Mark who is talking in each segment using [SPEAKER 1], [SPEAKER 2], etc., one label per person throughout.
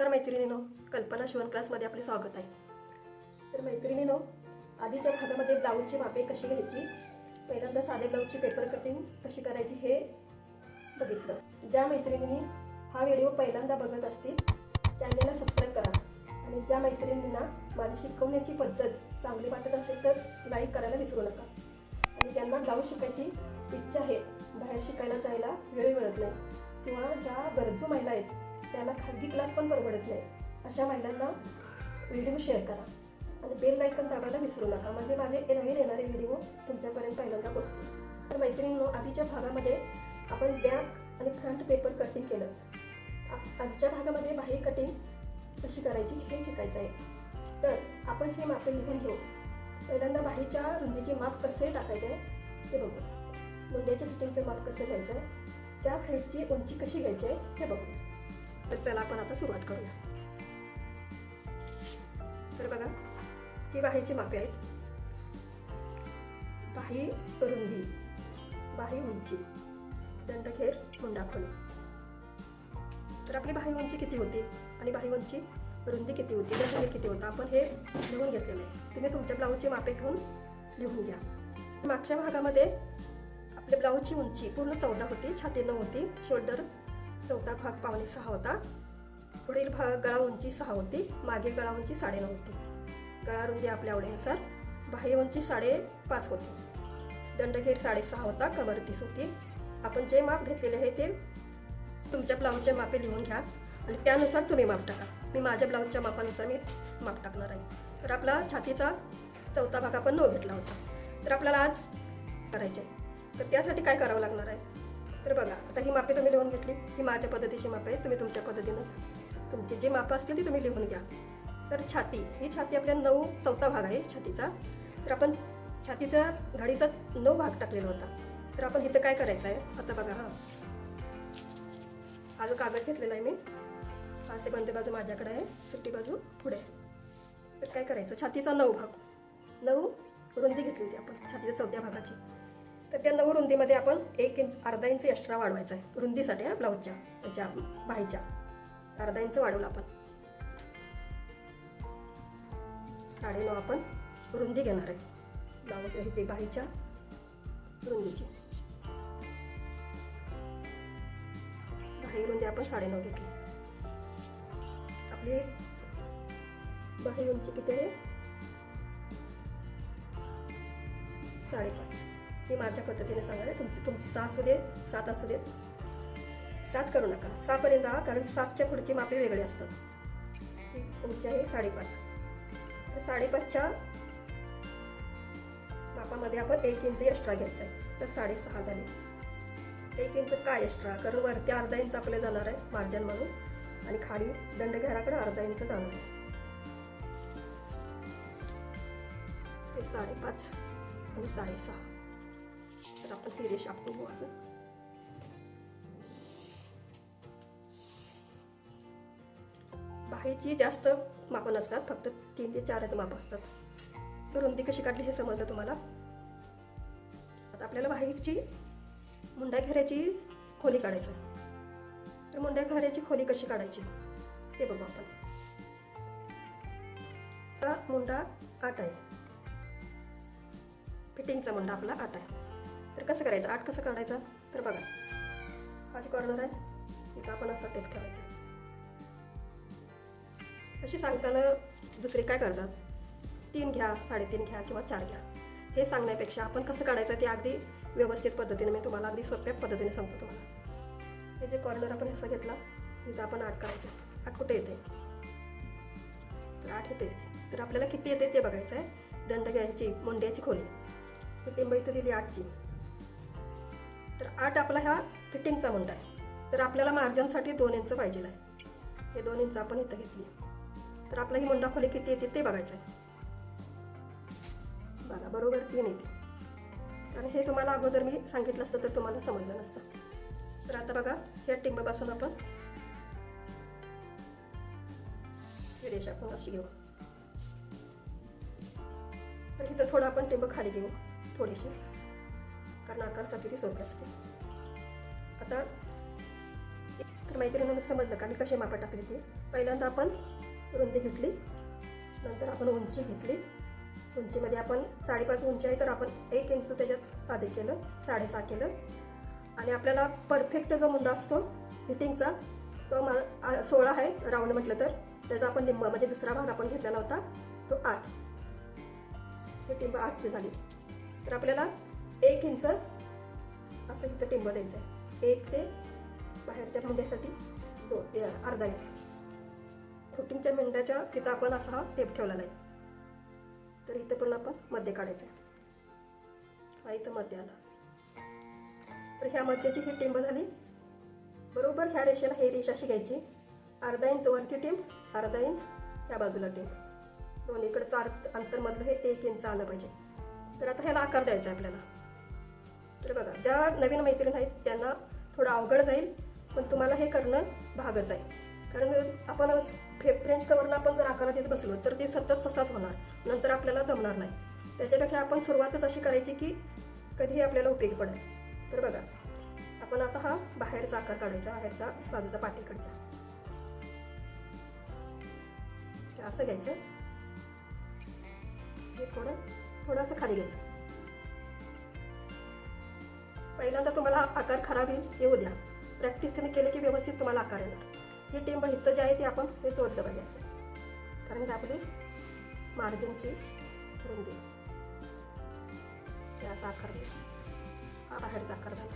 [SPEAKER 1] नमस्कार मैत्रिणीनो कल्पना शिवण क्लासमध्ये आपले स्वागत आहे. तर मैत्रिणीनो आधीच्या भागामध्ये ब्लाऊजची मापे कशी घ्यायची पहिल्यांदा साधे ब्लाऊजची पेपर कटिंग कशी करायची हे बघितलं. ज्या मैत्रिणींनी हा व्हिडिओ पहिल्यांदा बघत असतील चॅनलला सबस्क्राईब करा. आणि ज्या मैत्रिणींना माझी शिकवण्याची पद्धत चांगली वाटत असेल तर लाईक करायला विसरू नका. आणि ज्यांना ब्लाऊज शिकायची इच्छा आहे बाहेर शिकायला जायला वेळ मिळत नाही किंवा ज्या गरजू महिला आहेत त्यांना खाजगी क्लास पण परवडत नाही. अशा महिलांना व्हिडिओ शेअर करा. आणि बेल लायकन दाबायला विसरू नका. म्हणजे माझे नवीन येणारे व्हिडिओ तुमच्यापर्यंत पहिल्यांदा पोचतील तर मैत्रिणींनो आधीच्या भागामध्ये आपण बॅक आणि फ्रंट पेपर कटिंग केलं. आ- आजच्या भागामध्ये बाही कटिंग कशी करायची हे शिकायचं आहे. तर आपण हे मापे लिहून घेऊ. पहिल्यांदा बाहेरच्या रुंदीचे माप कसे टाकायचे आहे ते बघू. मुंड्याच्या फिटिंगचं माप कसं घ्यायचं आहे. त्या फाईटची उंची कशी घ्यायची आहे हे बघू. तर चला आपण आता सुरुवात करूया. तर बघा ही बाहीची मापे आहेत. बाही रुंदी बाही उंची दंडखेर मुंडाखोली. तर आपली बाही उंची किती होती आणि बाही उंची रुंदी किती होती दंडखेर किती होता आपण हे लिहून घेतलेलं आहे. तुम्ही तुमच्या ब्लाऊजची मापे घेऊन लिहून घ्या. मागच्या भागामध्ये आपल्या ब्लाऊजची उंची पूर्ण चौदा होती छाती नऊ होती शोल्डर चौथा भाग पावणे सहा होता. पुढील भाग गळा उंची सहा होती. मागे गळा उंची साडेनऊ होती. गळा रुंदी आपल्या आवडीनुसार बाह्य उंची साडेपाच होती. दंडघेर साडेसहा होता. कमर तीस होती. आपण जे माप घेतलेले आहे ते तुमच्या ब्लाऊजच्या मापे लिहून घ्या आणि त्यानुसार तुम्ही माप टाका. मी माझ्या ब्लाऊजच्या मापानुसार मी माप टाकणार आहे. तर आपला छातीचा चौथा भाग आपण न घेतला होता. तर आपल्याला आज करायचे आहे. तर त्यासाठी काय करावं लागणार आहे? तर बघा आता ही मापे तुम्ही लिहून घेतली. ही माझ्या पद्धतीची मापे आहे तुम्ही तुमच्या पद्धतीनं तुमची जी मापं असतील ती तुम्ही लिहून घ्या. तर छाती ही छाती आपल्या नऊ चौथा भाग आहे छातीचा. तर आपण छातीचा घडीचा नऊ भाग टाकलेला होता. तर आपण इथं काय करायचं आहे? आता बघा हां. हा जो कागद घेतलेला आहे मी असे बंद बाजू माझ्याकडे आहे? सुट्टी बाजू पुढे. तर काय करायचं? छातीचा नऊ भाग. नऊ रुंदी घेतली होती आपण छातीच्या चौथ्या भागाची. तर त्या नऊ रुंदीमध्ये आपण एक इंच अर्धा इंच एक्स्ट्रा वाढवायचा आहे. रुंदीसाठी हा ब्लाऊजच्या त्याच्या बाहीच्या. अर्धा इंच वाढवलं आपण साडेनऊ आपण रुंदी घेणार आहे. ब्लाऊज ह्याची बाहीच्या रुंदीची बाही रुंदी आपण साडेनऊ घेतली. आपली बाही उंची किती आहे? साडेपाच. मी माझ्या पद्धतीने सांगणार आहे. तुमची तुमची सहा असू दे सात असू देत सात करू नका. सहापर्यंत जा कारण सातच्या पुढची मापे वेगळी असतात. तुमची आहे साडेपाच. तर साडेपाचच्या मापामध्ये आपण एक इंच एक्स्ट्रा घ्यायचं आहे. तर साडेसहा झाले. एक इंच काय एक्स्ट्रा कारण वरती अर्धा इंच आपले जाणार आहे मार्जन म्हणून. आणि खाली दंडघेराकडे अर्धा इंच जाणार आहे. ते साडेपाच आणि साडेसहा. A आपण ती रेष आपण बाहेरची जास्त मापं नसतात फक्त तीन ते चारच माप असतात. तर रुंदी कशी काढली हे समजलं तुम्हाला? आता आपल्याला बाहेरची मुंडा घेऱ्याची खोली काढायचं. आहे. तर मुंड्या घेऱ्याची खोली कशी काढायची? ते बघू आपण. मुंडा आठ आहे. फिटिंगचा मुंडा आपला आठ आहे. तर कसं करायचं? आठ कसं काढायचा? तर बघा. हा कॉर्नर आहे इथं आपण असा टेप ठेवायचा. अशी सांगताना दुसरे काय करतात? तीन घ्या साडेतीन घ्या किंवा चार घ्या. हे सांगण्यापेक्षा आपण कसं काढायचं ते अगदी व्यवस्थित पद्धतीने मी तुम्हाला अगदी सोप्या पद्धतीने सांगतो तुम्हाला. हे जे कॉर्नर आपण असं घेतला तिथं आपण आठ काढायचं. आठ कुठे येते? तर आठ येते. तर आपल्याला किती येते ते बघायचं आहे दंड घ्यायची मुंड्याची खोली. तर टिंब इथं दिली आठची तर आठ आपला ह्या फिटिंगचा मुंडा आहे. तर आपल्याला मार्जिनसाठी दोन इंच पाहिजे आहे. हे दोन इंच आपण इथं घेतली. तर आपला ही मुंडा खोली किती येते ते बघायचं आहे. बघा बरोबर तीन येते. कारण हे तुम्हाला अगोदर मी सांगितलं असतं तर तुम्हाला समजलं नसतं. तर आता बघा ह्या टिंबापासून आपण रेषा आपण अशी घेऊ. तर इथं थोडं आपण टिंब खाली घेऊ थोडीशी. कारण आकारसाठी ती सोपी असते. आता तर मैत्रिणींना समजलं का? मी कशी मापा टाकली ती? पहिल्यांदा आपण रुंदी घेतली नंतर आपण उंची घेतली. उंचीमध्ये आपण साडेपाच उंची आहे तर आपण एक इंच त्याच्यात अधिक केलं साडेसहा केलं. आणि आपल्याला परफेक्ट जो मुंडा असतो फिटिंगचा तो मा सोळा आहे राऊंड म्हटलं तर. त्याचा आपण लिंब म्हणजे दुसरा भाग आपण घेतलेला होता तो आठ. ही टिंब आठची झाली. तर आपल्याला एक इंच असं इथं टिंब द्यायचं आहे एक ते बाहेरच्या मुंड्यासाठी दोन ते अर्धा इंच. फुटिंगच्या मेंढ्याच्या तिथं आपण असा हा टेप ठेवलेला आहे. तर इथं पण आपण मध्य काढायचं आहे हा इथं मध्य आला. तर ह्या मध्याची ही टिंब झाली. बरोबर ह्या रेषेला हे रेषा अशी घ्यायची. अर्धा इंच वरती टिंब अर्धा इंच ह्या बाजूला टिंब. दोन्हीकडे चार अंतरमधलं हे एक इंच आलं पाहिजे. तर आता ह्याला आकार द्यायचा आहे आपल्याला. तर बघा ज्या नवीन मैत्रीण आहेत त्यांना थोडं अवघड जाईल पण तुम्हाला हे करणं भागच आहे. कारण आपण फे फ्रेंच कवरला आपण जर आकारात येत बसलो तर ते सतत तसाच होणार नंतर आपल्याला जमणार नाही. त्याच्यापेक्षा आपण सुरुवातच अशी करायची की कधीही आपल्याला उपयोगी पडेल. तर बघा आपण आता हा बाहेरचा आकार काढायचा बाहेरचा बाजूचा पाठीकडचा असं घ्यायचं. हे थोडं थोडंसं खाली घ्यायचं. पहिल्यांदा तुम्हाला आकार खराब येईल येऊ द्या. प्रॅक्टिस तुम्ही केली की व्यवस्थित तुम्हाला आकार येणार. ही टेंब इथं जे आहे ते आपण हे जोडलं पाहिजे असं. कारण की आपली मार्जिनची रुंदी. ते असा आकार हा बाहेरचा आकार झाला.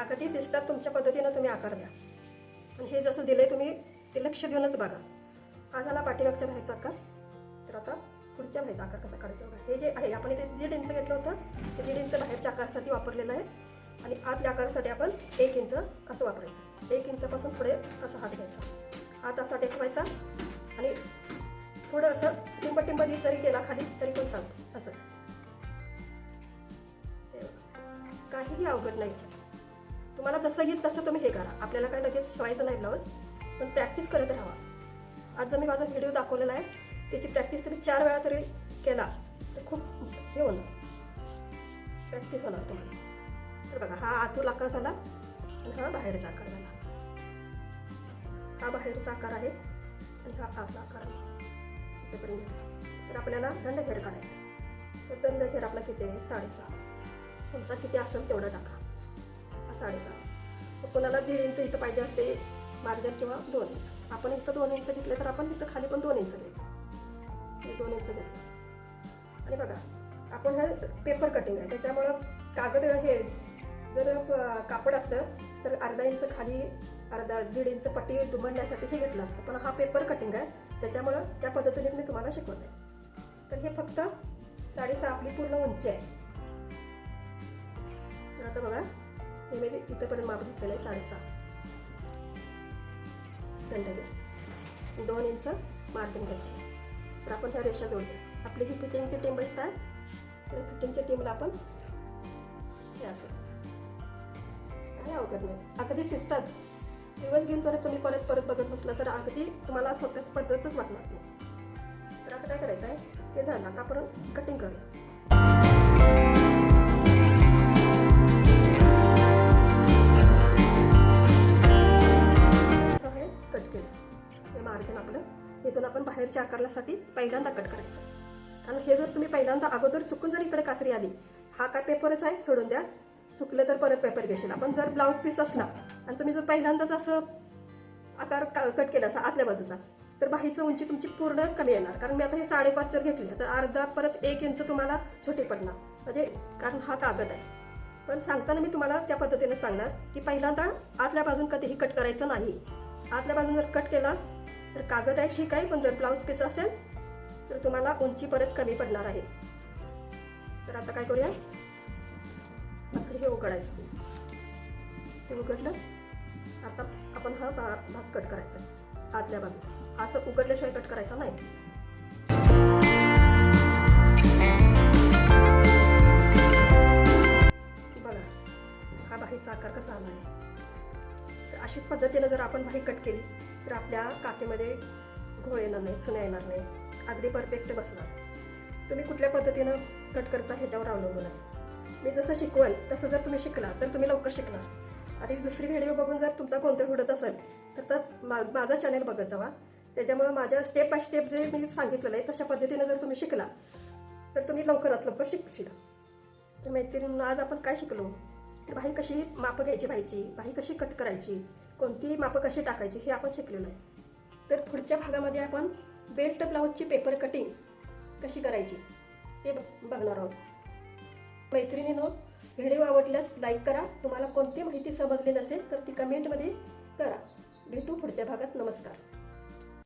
[SPEAKER 1] अगदी शिस्तात तुमच्या पद्धतीनं तुम्ही आकार द्या. आणि हे जसं दिलंय तुम्ही ते लक्ष देऊनच बघा. हा झाला पाठीमागच्या बाहेरचा आकार. तर आता पुढच्या बाहेरचा आकार कसा काढायचा बघा. हे जे आहे आपण इथे दीड इंच घेतलं होतं. ते दीड इंच बाहेरच्या आकारासाठी वापरलेलं आहे. आणि आतल्या आकारासाठी आपण एक इंच असं वापरायचं. एक इंचापासून पुढे असा हात घ्यायचा. हात असा टेकवायचा. आणि थोडं असं टिंब टिंब जरी केला खाली तरी पण चालतं. असं. काहीही अवघड नाही. तुम्हाला जसं येईल तसं तुम्ही हे करा. आपल्याला काय लगेच शिवायचं नाही ब्लाऊज. पण प्रॅक्टिस करत राहा आज जर मी माझा व्हिडिओ दाखवलेला आहे त्याची प्रॅक्टिस तुम्ही चार वेळा तरी केला तर खूप हे होणार. प्रॅक्टिस होणार तुम्हाला. तर बघा हा आतूर आकार झाला आणि हा बाहेरचा आकार झाला. हा बाहेरचा आकार आहे आणि हा आतला आकार आहे. इथेपर्यंत तर आपल्याला दंड घेर काढायचा तर दंड घेर आपला किती आहे? साडेसहा. तुमचा किती असेल तेवढा टाका. हा साडेसहा. मग कोणाला दीड इंच इथं पाहिजे असते मार्जन किंवा दोन इंच. आपण इथं दोन इंच घेतले तर आपण इथं खाली पण दोन इंच घ्यायचं. दोन इंच घेतलं आणि बघा आपण हे पेपर कटिंग आहे. त्याच्यामुळं कागद हे जर कापड असतं तर अर्धा इंच खाली अर्धा दीड इंच पट्टी दुमडण्यासाठी हे घेतलं असतं. पण हा पेपर कटिंग आहे. त्याच्यामुळं त्या पद्धतीनेच मी तुम्हाला शिकवते तर हे फक्त साडेसहा आपली पूर्ण उंची आहे. तर आता बघा हे मी इथंपर्यंत माप घेतलेलं आहे साडेसहा. दोन इंच मार्जिन घेतलं. तर आपण ह्या रेषा जोडल्या आपली ही फिटिंगची टीम बसतात तर फिटिंगच्या टीमला आपण हे असं. काय अवघड नाही. अगदी शिस्तात दिवस घेऊन जर तुम्ही परत परत बघत बसला तर अगदी तुम्हाला सोप्याच पद्धतच वाटणार नाही. तर आता काय करायचं आहे हे झालं. आता आपण कटिंग करूया. इथून आपण बाहेरच्या आकारासाठी पहिल्यांदा कट करायचं. कारण हे जर तुम्ही पहिल्यांदा अगोदर चुकून जर इकडे कात्री आली हा काय पेपरच आहे? सोडून द्या. चुकलं तर परत पेपर घेशील. आपण जर ब्लाऊज पीस असला आणि तुम्ही जर पहिल्यांदाच असं आकार का- कट केला असा आतल्या बाजूचा तर बाहीचं उंची तुमची पूर्ण कमी येणार. कारण मी आता हे साडेपाच जर घेतली तर अर्धा परत एक इंच तुम्हाला छोटी पडणार. म्हणजे कारण हा कागद आहे. पण सांगताना मी तुम्हाला त्या पद्धतीने सांगणार की पहिल्यांदा आतल्या बाजून कधीही कट करायचं नाही. आतल्या बाजून जर कट केला तर कागद आहे ठीक आहे पण जर ब्लाऊज पीस असेल तर तुम्हाला उंची परत कमी पडणार आहे. तर आता काय करूया? असं हे उघडायचं. हे उघडलं. आता आपण हा भा भाग कट करायचा. आतल्या बाजूचा. असं उघडल्याशिवाय कट करायचा नाही. बघा हा बाहीचा आकार कसा आला आहे? तर अशीच पद्धतीनं जर आपण बाहेर कट केली तर आपल्या काकेमध्ये घोळ येणार नाही चुन्या येणार नाही. अगदी परफेक्ट बसणार. तुम्ही कुठल्या पद्धतीनं कट करता ह्याच्यावर अवलंबून आहे. मी जसं शिकवल तसं जर तुम्ही शिकला तर तुम्ही लवकर शिकणार. आणि दुसरी व्हिडिओ बघून जर तुमचा कोणतं घडत असेल तर त्यात मा माझा चॅनल बघत जावा. त्याच्यामुळं माझ्या स्टेप बाय स्टेप जे मी सांगितलेलं आहे तशा पद्धतीनं जर तुम्ही शिकला तर तुम्ही लवकरात लवकर शिकशील तर मैत्रिणी आज आपण काय शिकलो? तर बाही कशी मापं घ्यायची भाईची? बाही कशी कट करायची? कोणती मापं कशी टाकायची हे आपण शिकलेलो आहे. तर पुढच्या भागामध्ये आपण बेल्ट ब्लाऊजची पेपर कटिंग कशी करायची ते बघणार आहोत. मैत्रिणीनो व्हिडिओ आवडल्यास लाईक करा. तुम्हाला कोणती माहिती समजली नसेल तर ती कमेंटमध्ये करा. भेटू पुढच्या भागात. नमस्कार.